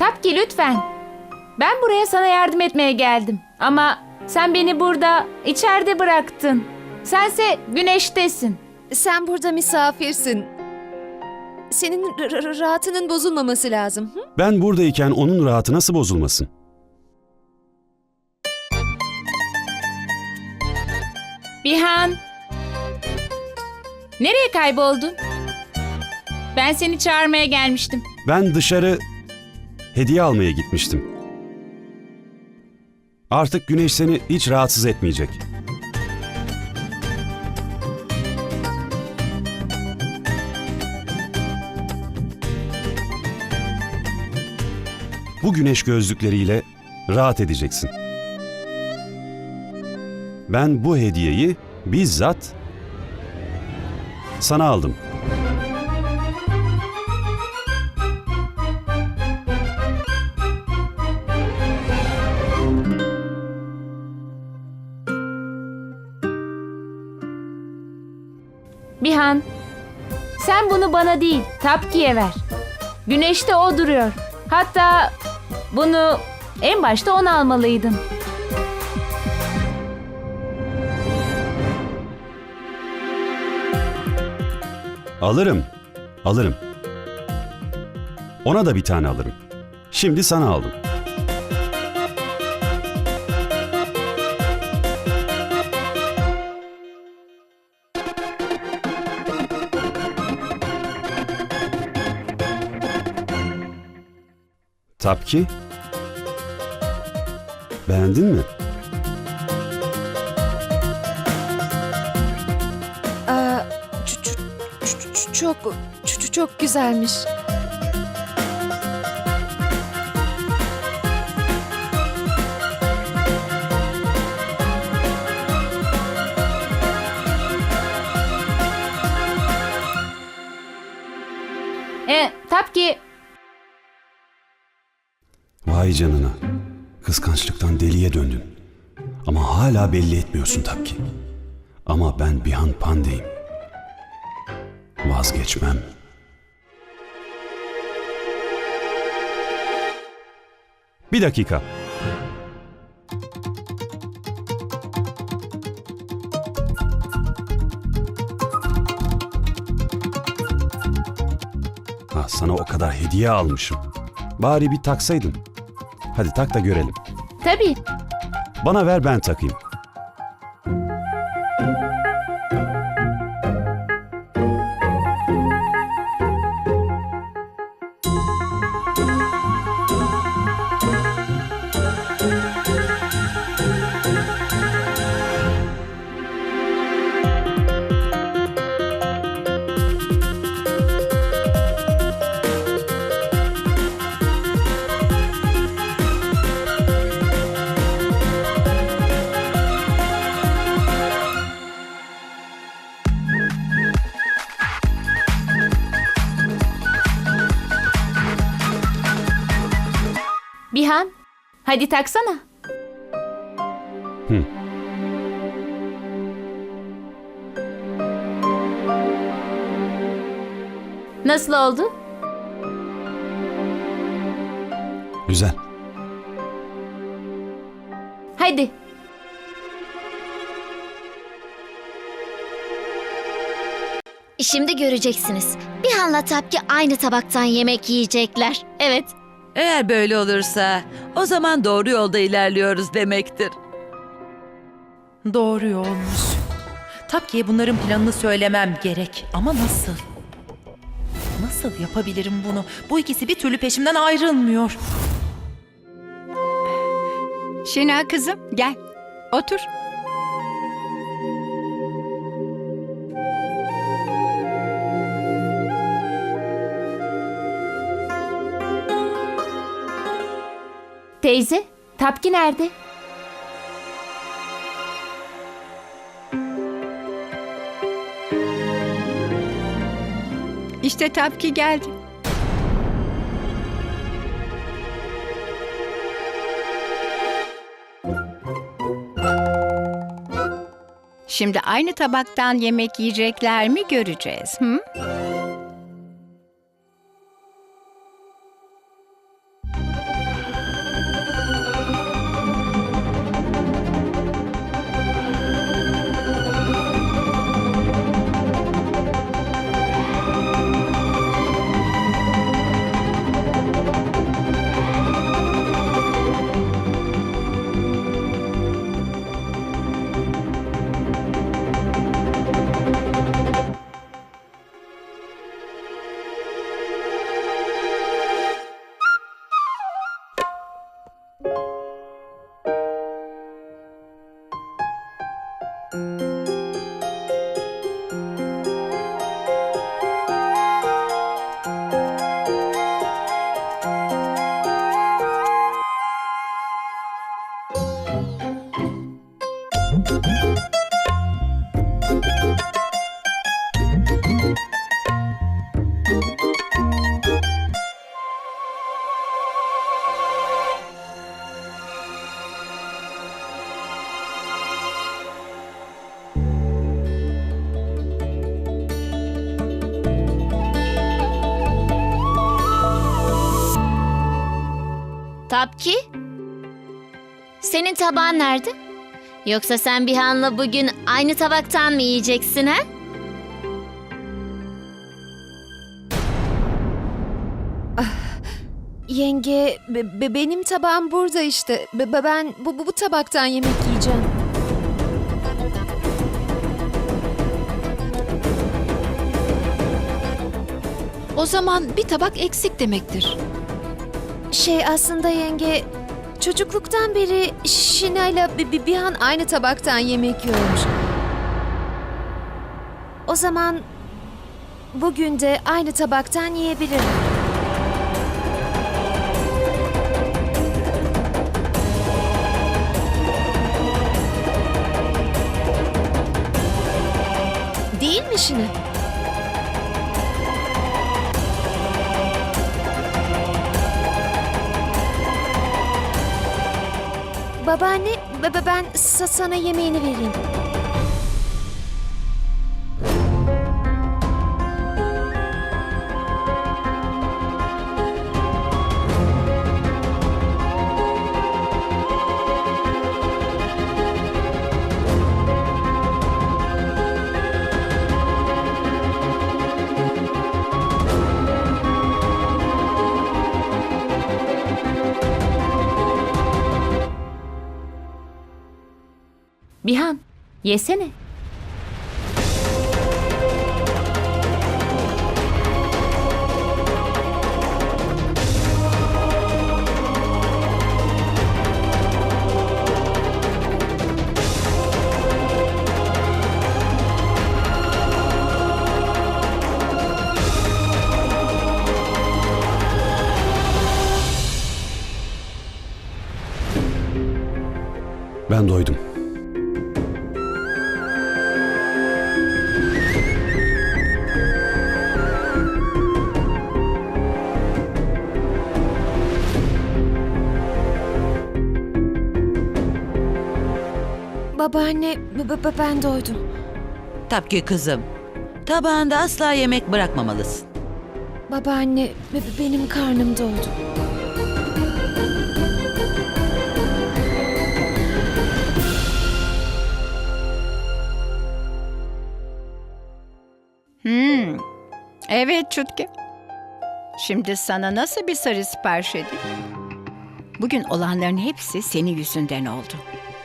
Tapki lütfen. Ben buraya sana yardım etmeye geldim. Ama sen beni burada içeride bıraktın. Sense güneştesin. Sen burada misafirsin. Senin rahatının bozulmaması lazım. Hı? Ben buradayken onun rahatı nasıl bozulmasın? Bihan. Nereye kayboldun? Ben seni çağırmaya gelmiştim. Ben dışarı hediye almaya gitmiştim. Artık güneş seni hiç rahatsız etmeyecek. Bu güneş gözlükleriyle rahat edeceksin. Ben bu hediyeyi bizzat sana aldım. Sen bunu bana değil, Tapki'ye ver. Güneşte o duruyor. Hatta bunu en başta ona almalıydın. Alırım. Alırım. Ona da bir tane alırım. Şimdi sana aldım. Tapki. Beğendin mi? Aa, ç- ç- ç- ç- çok ç- çok güzelmiş. E, Tapki, Vay canına. Kıskançlıktan deliye döndün. Ama hala belli etmiyorsun tabii ki. Ama ben Bihan Pandey'im. Vazgeçmem. Bir dakika. Ha, sana o kadar hediye almışım. Bari bir taksaydın. Hadi tak da görelim. tabii. Bana ver ben takayım. Bihan, hadi taksana. Hı. Nasıl oldu? Güzel. Hadi. Şimdi göreceksiniz. Bihan'la Tapki aynı tabaktan yemek yiyecekler. Evet. Eğer böyle olursa o zaman doğru yolda ilerliyoruz demektir. Doğru yolmuş. Tapki'ye bunların planını söylemem gerek ama nasıl? Nasıl yapabilirim bunu? Bu ikisi bir türlü peşimden ayrılmıyor. Şina kızım gel. Otur. Teyze, Tapki nerede? İşte Tapki geldi. Şimdi aynı tabaktan yemek yiyecekler mi göreceğiz. Hı? Tapki? Senin tabağın nerede? Yoksa sen Bihan'la bugün aynı tabaktan mı yiyeceksin ha? Yenge, be- be- benim tabağım burada işte. Be- be- ben bu, bu, bu tabaktan yemek yiyeceğim. O zaman bir tabak eksik demektir. Şey aslında yenge, çocukluktan beri Şina'yla bir, bir, bir an aynı tabaktan yemek yiyormuş. O zaman bugün de aynı tabaktan yiyebilirim. Ben sa- sana yemeğini vereyim. Yesene. Ben doydum. Babaanne, be- be- be- ben doydum. Tapki kızım, tabağında asla yemek bırakmamalısın. Babaanne, be- be- benim karnım doydu. Hmm. Evet Çutki. Şimdi sana nasıl bir sarı sipariş edeyim? Bugün olanların hepsi senin yüzünden oldu.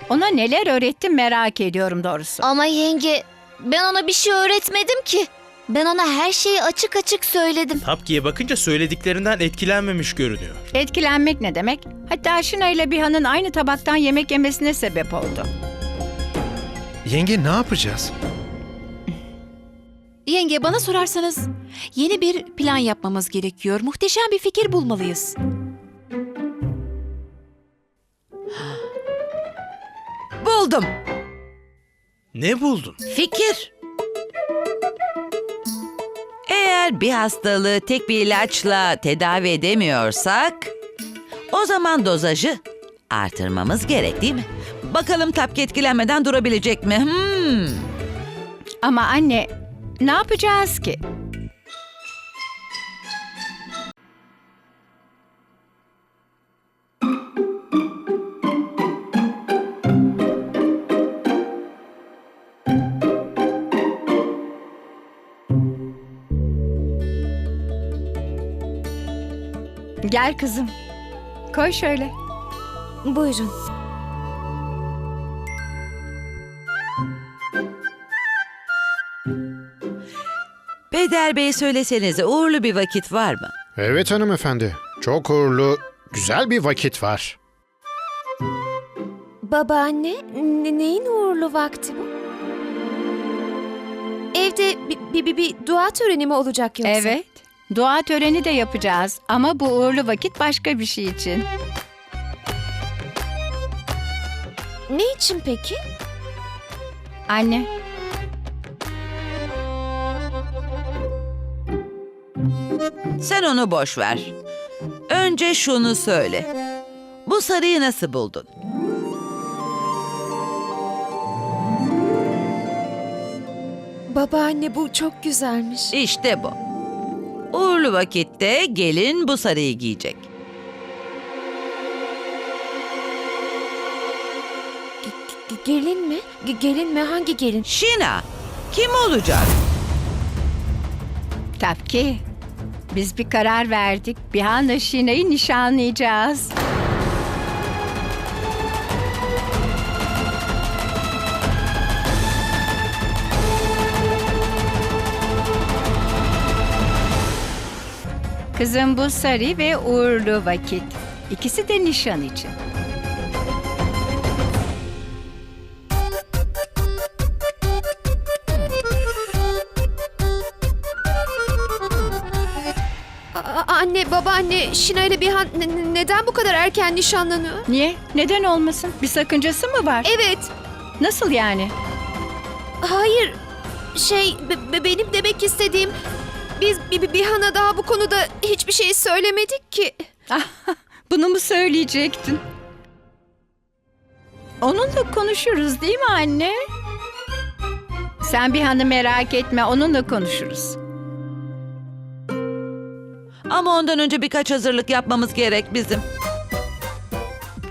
Ona neler öğrettim merak ediyorum doğrusu. Ama yenge, ben ona bir şey öğretmedim ki. Ben ona her şeyi açık açık söyledim. Tapki'ye bakınca söylediklerinden etkilenmemiş görünüyor. Etkilenmek ne demek? Hatta Şina ile Bihan'ın aynı tabaktan yemek yemesine sebep oldu. Yenge ne yapacağız? Yenge bana sorarsanız yeni bir plan yapmamız gerekiyor. Muhteşem bir fikir bulmalıyız. Buldum. Ne buldun? Fikir. Eğer bir hastalığı tek bir ilaçla tedavi edemiyorsak, o zaman dozajı artırmamız gerek değil mi? Bakalım Tapki etkilenmeden durabilecek mi? Hmm. Ama anne ne yapacağız ki? Gel kızım. Koy şöyle. Buyurun. Peder Bey söylesenize uğurlu bir vakit var mı? Evet hanımefendi. Çok uğurlu, güzel bir vakit var. Babaanne, ne- neyin uğurlu vakti bu? Evde bir, bir, bir, bir dua töreni mi olacak yoksa? Evet. Dua töreni de yapacağız ama bu uğurlu vakit başka bir şey için. Ne için peki? Anne, Sen onu boş ver. Önce şunu söyle. Bu sarıyı nasıl buldun? Babaanne bu çok güzelmiş. İşte bu. Uğurlu vakitte gelin bu sarıyı giyecek. Gelin mi? G- gelin mi? Hangi gelin? Şina kim olacak? Tabii ki. Biz bir karar verdik. Bir anda Şine'yi nişanlayacağız. Kızım bu sarı ve uğurlu vakit. İkisi de nişan için. A- anne, babaanne, Şina ile Bihan ne- ne- neden bu kadar erken nişanlanıyor? Niye? Neden olmasın? Bir sakıncası mı var? Evet, Nasıl yani? hayır. Şey, be- be- benim demek istediğim... Biz Bi- Bi- Bihan'a daha bu konuda hiçbir şey söylemedik ki. Bunu mu söyleyecektin? Onunla konuşuruz değil mi anne? Sen bir hanı merak etme onunla konuşuruz. Ama ondan önce birkaç hazırlık yapmamız gerek bizim.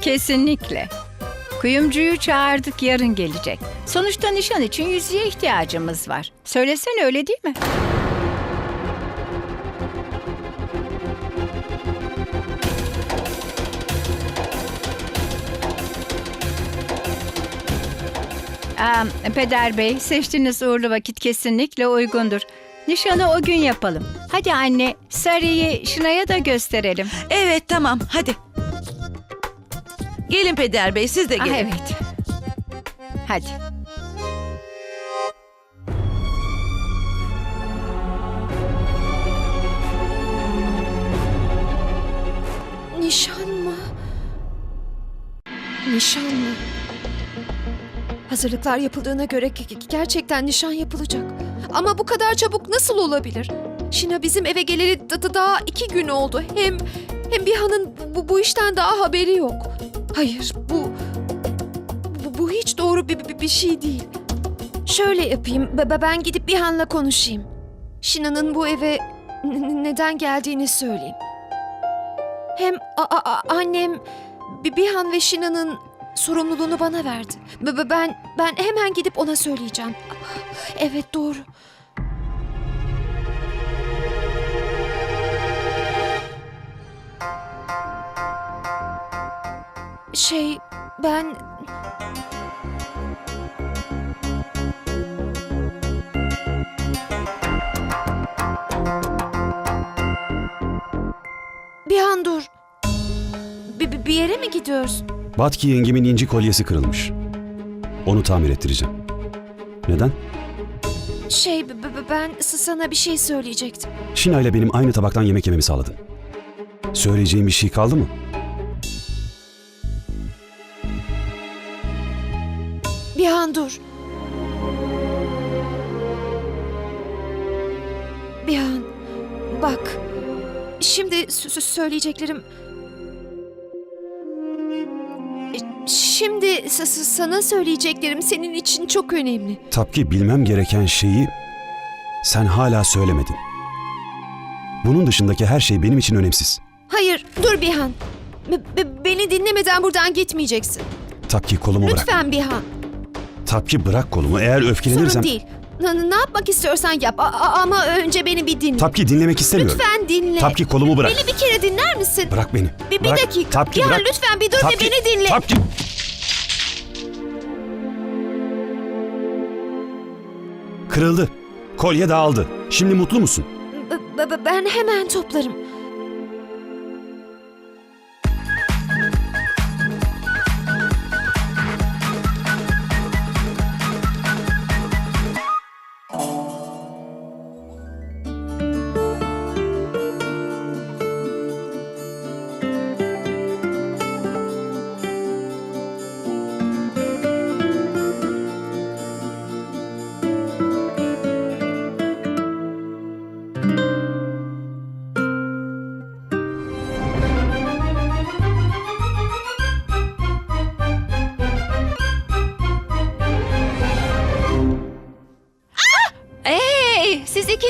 Kesinlikle. Kuyumcuyu çağırdık yarın gelecek. Sonuçta nişan için yüzüğe ihtiyacımız var. Söylesene öyle değil mi? Aa, Peder Bey, seçtiğiniz uğurlu vakit kesinlikle uygundur. Nişanı o gün yapalım. Hadi anne, sarıyı Şına'ya da gösterelim. Evet tamam hadi. Gelin Peder Bey siz de Ah, gelin. evet. Hadi. Nişan mı? Nişan mı? Hazırlıklar yapıldığına göre ge- ge- gerçekten nişan yapılacak. Ama bu kadar çabuk nasıl olabilir? Şina bizim eve geleli da- da- daha iki gün oldu. Hem hem Bihan'ın bu, bu işten daha haberi yok. Hayır bu bu, bu hiç doğru bir, bir, bir şey değil. Şöyle yapayım. be- be- Ben gidip Bihan'la konuşayım. Şina'nın bu eve neden geldiğini söyleyeyim. Hem a- a- a- annem Bi- Bihan ve Şina'nın sorumluluğunu bana verdi. B- ben ben hemen gidip ona söyleyeceğim. Evet doğru. Şey ben Bihan dur. Bir, bir- bir yere mi gidiyorsun? Batki yengemin inci kolyesi kırılmış. Onu tamir ettireceğim. Neden? Şey b- b- ben s- sana bir şey söyleyecektim. Şina ile benim aynı tabaktan yemek yememi sağladın. Söyleyeceğim bir şey kaldı mı? Bihan dur. Bihan bak. Şimdi sö- sö- söyleyeceklerim... Şimdi s- s- sana söyleyeceklerim senin için çok önemli. Tapki bilmem gereken şeyi sen hala söylemedin. Bunun dışındaki her şey benim için önemsiz. Hayır, dur Bihan. Be- be- beni dinlemeden buradan gitmeyeceksin. Tapki kolumu bırak. Lütfen Bihan. Tapki bırak kolumu. Eğer öfkelenirsem... Sorun değil. N- ne yapmak istiyorsan yap A- a- ama önce beni bir dinle. Tapki dinlemek istemiyorum. Lütfen dinle. Tapki kolumu bırak. Beni bir kere dinler misin? Bırak beni. Bir, bir Bırak. dakika. Tapki Bihan bırak. lütfen bir dur Tapki- ve beni dinle. Tapki. Kırıldı. Kolye dağıldı. Şimdi mutlu musun? B- b- ben hemen toplarım.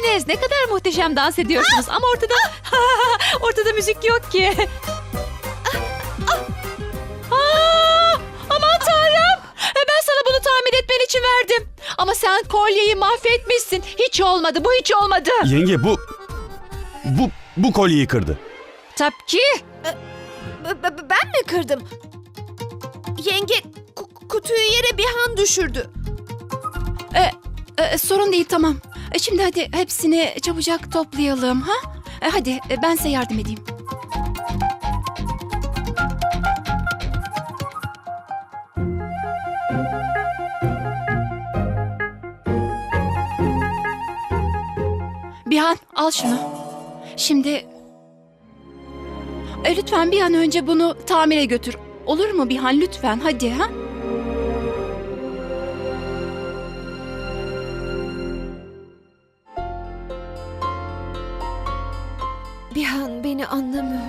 Siz ikiniz ne kadar muhteşem dans ediyorsunuz ama ortada ortada müzik yok ki. Aa, aman tanrım. Ben sana senin için verdim. Ama sen kolyeyi mahvetmişsin. Hiç olmadı. Bu hiç olmadı. Yenge bu... Bu, bu kolyeyi kırdı. Tapki. B- b- ben mi kırdım? Yenge ku- kutuyu yere bir han düşürdü. E, sorun değil tamam. E, şimdi hadi hepsini çabucak toplayalım ha? E, hadi e, ben size yardım edeyim. Bihan al şunu. Şimdi e, lütfen bir an önce bunu tamire götür. Olur mu Bihan lütfen hadi ha?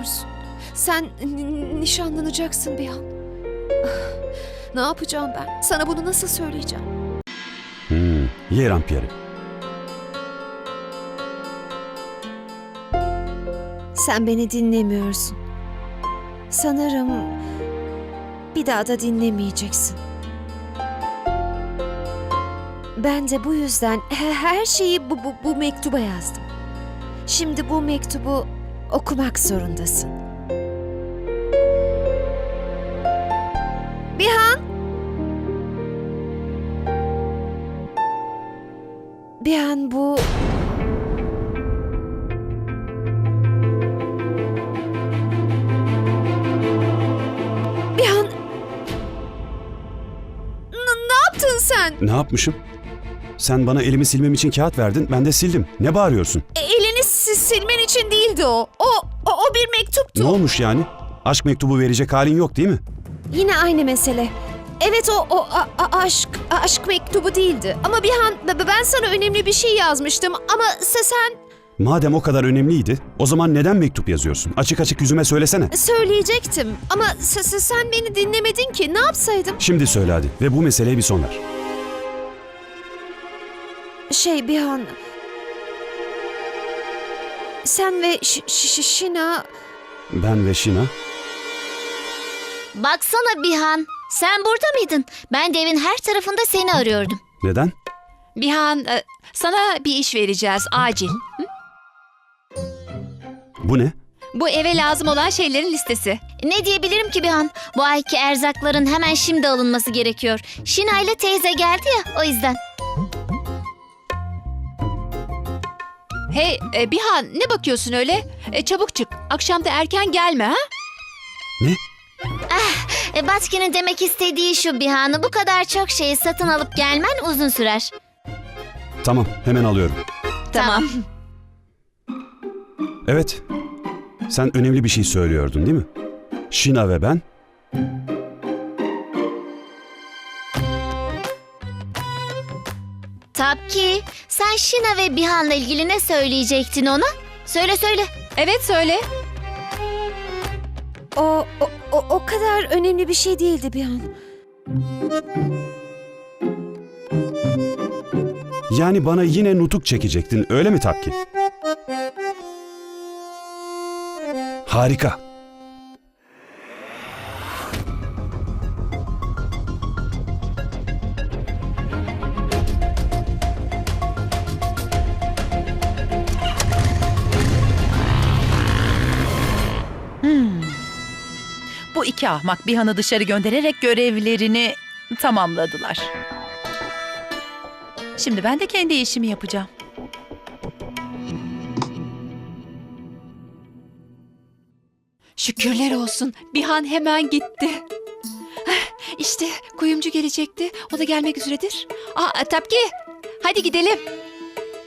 Anlamıyorsun. Sen nişanlanacaksın bir an. Ne yapacağım ben? Sana bunu nasıl söyleyeceğim? Hmm, ye Rampierre. Sen beni dinlemiyorsun. Sanırım bir daha da dinlemeyeceksin. Ben de bu yüzden he- her şeyi bu, bu, bu mektuba yazdım. Şimdi bu mektubu okumak zorundasın. Bihan! Bihan bu... Bihan... Ne yaptın sen? Ne yapmışım? Sen bana elimi silmem için kağıt verdin, ben de sildim. Ne bağırıyorsun? E, silmen için değildi o. O, o, o bir mektuptu. Ne olmuş yani? Aşk mektubu verecek halin yok değil mi? Yine aynı mesele. Evet o, o a- a- aşk a- aşk mektubu değildi. Ama bir an ben sana önemli bir şey yazmıştım. Ama se- sen Madem o kadar önemliydi, o zaman neden mektup yazıyorsun? Açık açık yüzüme söylesene. söyleyecektim. Ama se- se- sen beni dinlemedin ki. Ne yapsaydım? Şimdi söyle hadi ve bu meseleye bir son ver. Şey bir an... Sen ve Ş- Ş- Şina... Ben ve Şina, Baksana Bihan. Sen burada mıydın? Ben de evin her tarafında seni arıyordum. neden? Bihan e, sana bir iş vereceğiz acil. Bu ne? Bu eve lazım olan şeylerin listesi. Ne diyebilirim ki Bihan? Bu ayki erzakların hemen şimdi alınması gerekiyor. Şina ile teyze geldi ya o yüzden. Hey e, Bihan ne bakıyorsun öyle? E, çabuk çık. Akşam da erken gelme ha? E, Batki'nin demek istediği şu Bihan'ı bu kadar çok şeyi satın alıp gelmen uzun sürer. Tamam, hemen alıyorum. Tamam. Evet, sen önemli bir şey söylüyordun değil mi? Şina ve ben Tapki sen Şina ve Bihan'la ilgili ne söyleyecektin ona? Söyle söyle. Evet söyle. O, o, o, o kadar önemli bir şey değildi bir an. Yani bana yine nutuk çekecektin, öyle mi Tapki? Harika. Bu iki ahmak Bihan'ı dışarı göndererek görevlerini tamamladılar. Şimdi ben de kendi işimi yapacağım. Şükürler olsun. Bihan hemen gitti. İşte kuyumcu gelecekti. O da gelmek üzeredir. Aa Tapki hadi gidelim.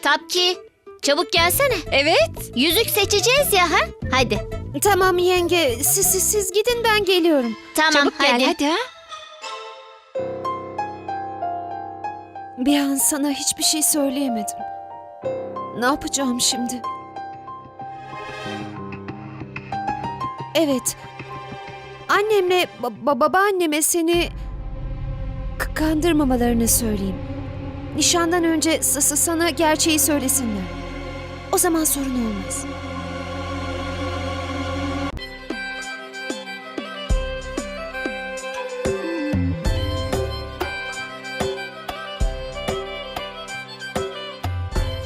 Tapki çabuk gelsene. Evet. Yüzük seçeceğiz ya ha? Hadi. Tamam yenge siz, siz, siz gidin ben geliyorum. Tamam Çabuk hadi. gel hadi ha. Bir an sana hiçbir şey söyleyemedim. Ne yapacağım şimdi? Evet. Annemle ba- ba- babaanneme seni kandırmamalarını söyleyeyim. Nişandan önce sana gerçeği söylesinler. O zaman sorun olmaz.